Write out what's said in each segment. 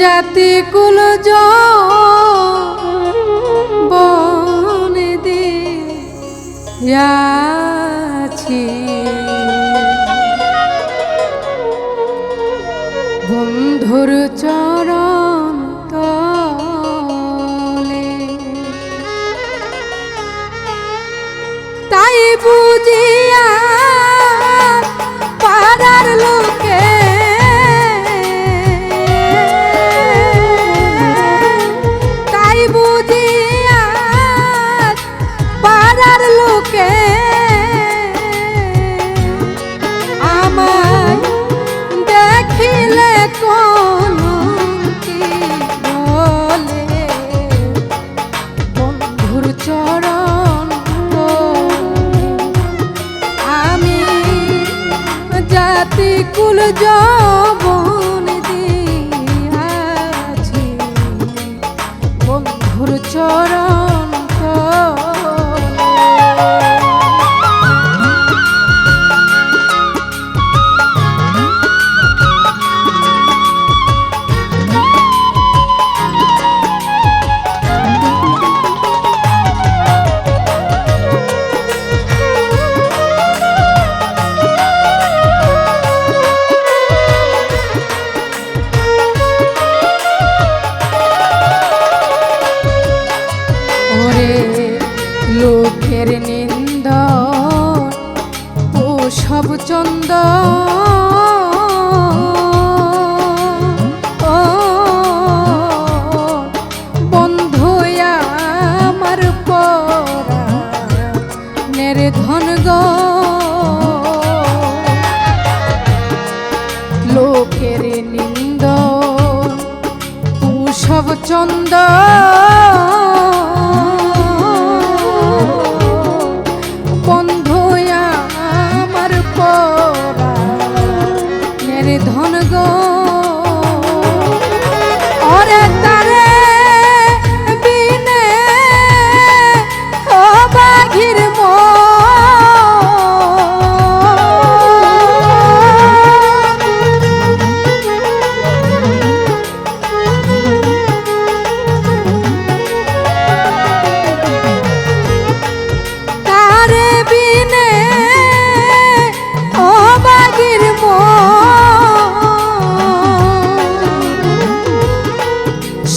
জাতি কুল বনে দিয়াছি। বন্ধুর চর মোর চরণ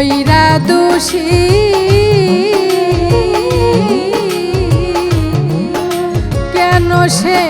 কইরা দোষী। কেন সে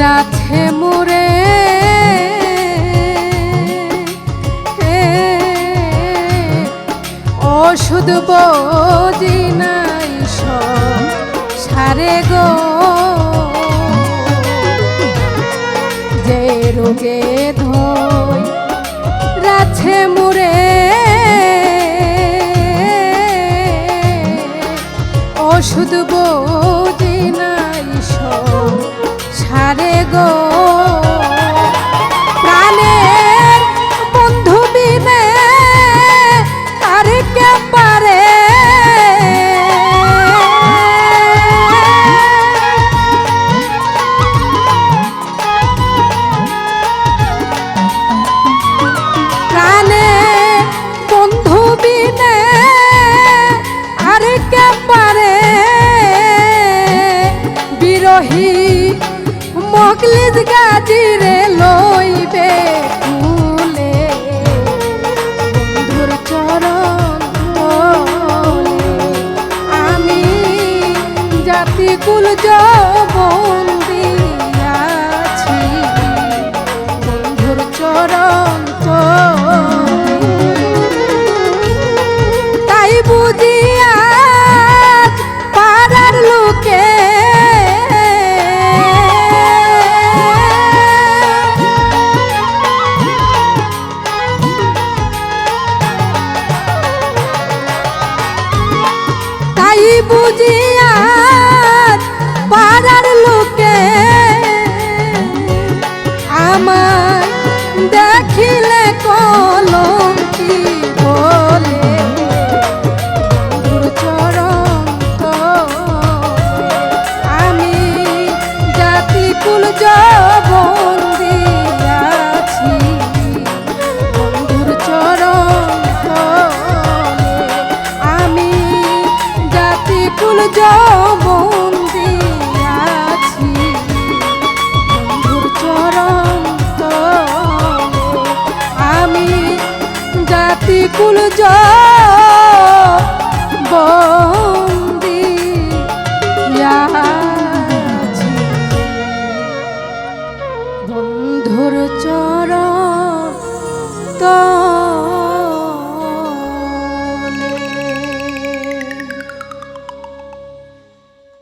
রাথে মোরে। ওষুধ বজি নাই সারে গো। যে রোগে ধই রাছে মুরে। ওষুধ বই did.